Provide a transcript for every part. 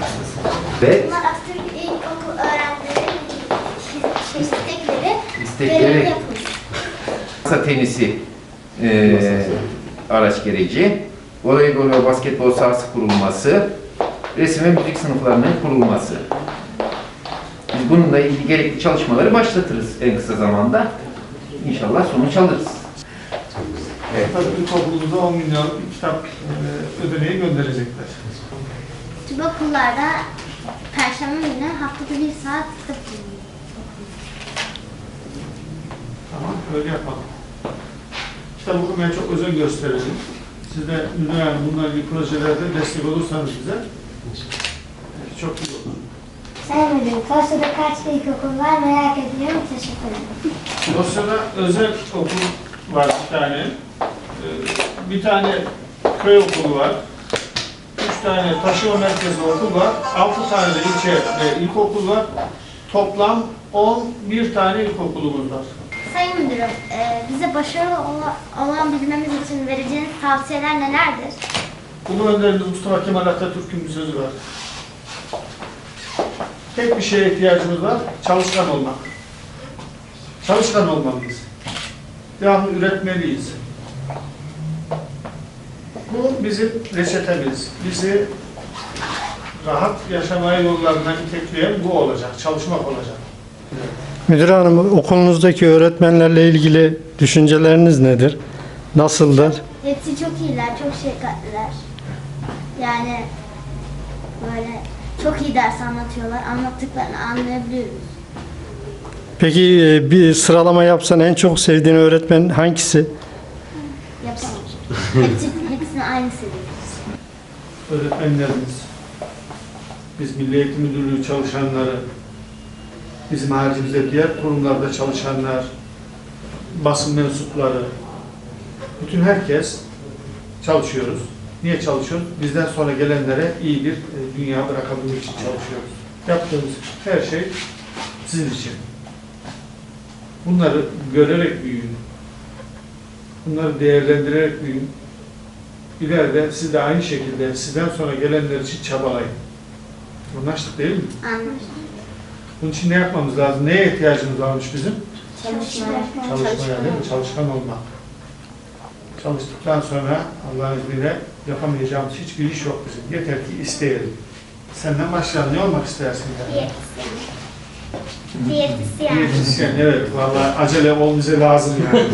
Masası. Ve Bunlar Atatürk İlkokul öğrencileri şey, istekleri istekleri yapılmış. masa tenisi e, araç gereci, voleybol ve basketbol sahası kurulması, resim ve müzik sınıflarının kurulması. Biz bununla ilgili gerekli çalışmaları başlatırız en kısa zamanda. İnşallah sonuç alırız. Evet. Tabii ilkokulumuza 10 milyon kitap e, ödeneği gönderecekler. Tüm okullarda Perşembe günü haftada bir saat kitap okunuyor. Tamam, öyle yapalım. Kitap okumaya çok özen gösterelim. Siz de müdür hanım bununla ilgili projelerde destek olursanız bize e, çok iyi olur. Sayın Müdürüm, Kosya'da kaç ilkokul var merak ediyorum. Teşekkür ederim. Dosyada özel okul var bir tane. Ee, Bir tane köy okulu var. Üç tane taşıma merkezi okul var. Altı tane de ilçe ve ilkokul var. Toplam 11 tane ilkokulumuz var. Sayın Müdürüm, e, bize başarılı ola- olan bilmemiz için vereceğiniz tavsiyeler nelerdir? Ulu önderimiz Mustafa Kemal Atatürk'ün bir sözü var. Tek bir şeye ihtiyacımız var, çalışkan olmak. Çalışkan olmalıyız. Devamlı üretmeliyiz. Bu bizim reçetemiz. Bizi rahat yaşamaya yollarına itekleyen bu olacak, çalışmak olacak. Müdür Hanım, okulunuzdaki öğretmenlerle ilgili düşünceleriniz nedir? Nasıldır? Hepsi çok iyiler, çok şefkatliler. Yani böyle çok iyi ders anlatıyorlar. Anlattıklarını anlayabiliyoruz. Peki e, bir sıralama yapsan en çok sevdiğin öğretmen hangisi? Yapamam. Hepsi, hepsini aynı seviyoruz. öğretmenlerimiz, biz Milli Eğitim Müdürlüğü çalışanları, bizim haricimizde diğer kurumlarda çalışanlar, basın mensupları, bütün herkes çalışıyoruz. Niye çalışıyoruz? Bizden sonra gelenlere iyi bir e, dünya bırakabilmek için çalışıyoruz. Yaptığımız her şey sizin için. Bunları görerek büyüyün. Bunları değerlendirerek büyüyün. İleride siz de aynı şekilde sizden sonra gelenler için çabalayın. Anlaştık değil mi? Anlaşıldı. Bunun için ne yapmamız lazım? Neye ihtiyacımız varmış bizim? Çalışmaya. Çalışmaya değil mi? Çalışkan olmak. Çalıştıktan sonra Allah'ın izniyle yapamayacağımız hiçbir iş yok bizim. Yeter ki isteyelim. Senden başlayalım. Ne olmak istersin? Yani? Diyetisyen. Diyetisyen. Diyetisyen. Evet. Vallahi acele ol bize lazım yani.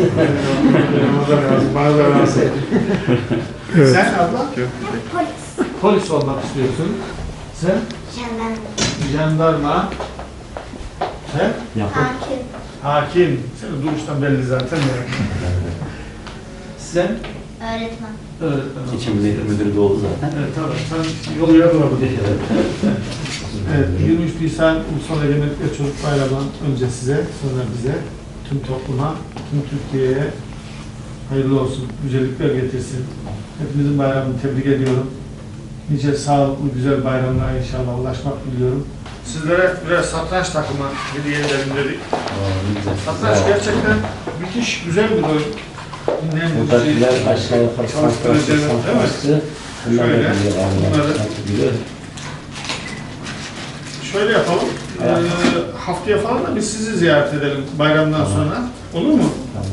Bana da lazım. Bana da lazım. Evet. Sen abla? Polis. Polis olmak istiyorsun. Sen? Jandarma. Jandarma. Sen? Hakim. Hakim. Senin duruştan belli zaten. Sen? Öğretmen. Öğretmen. İçin Milli Müdürü de oldu zaten. Evet tamam. Sen yolu yarılamadın. Evet, 23 Nisan Ulusal Egemenlik ve Çocuk Bayramı'ndan önce size, sonra bize, tüm topluma, tüm Türkiye'ye hayırlı olsun, güzellikler getirsin. Hepinizin bayramını tebrik ediyorum. Nice sağlıklı, güzel bayramlara inşallah ulaşmak diliyorum. Sizlere birer satranç takımı hediye edelim dedik. Güzel. Satranç gerçekten müthiş, güzel bir oyun. Buradakiler aşağı yukarı santrası, santrası. Bunlar da biliyor bunları-. Şöyle yapalım. Ee, haftaya falan da biz sizi ziyaret edelim bayramdan sonra. Olur mu? Tamam.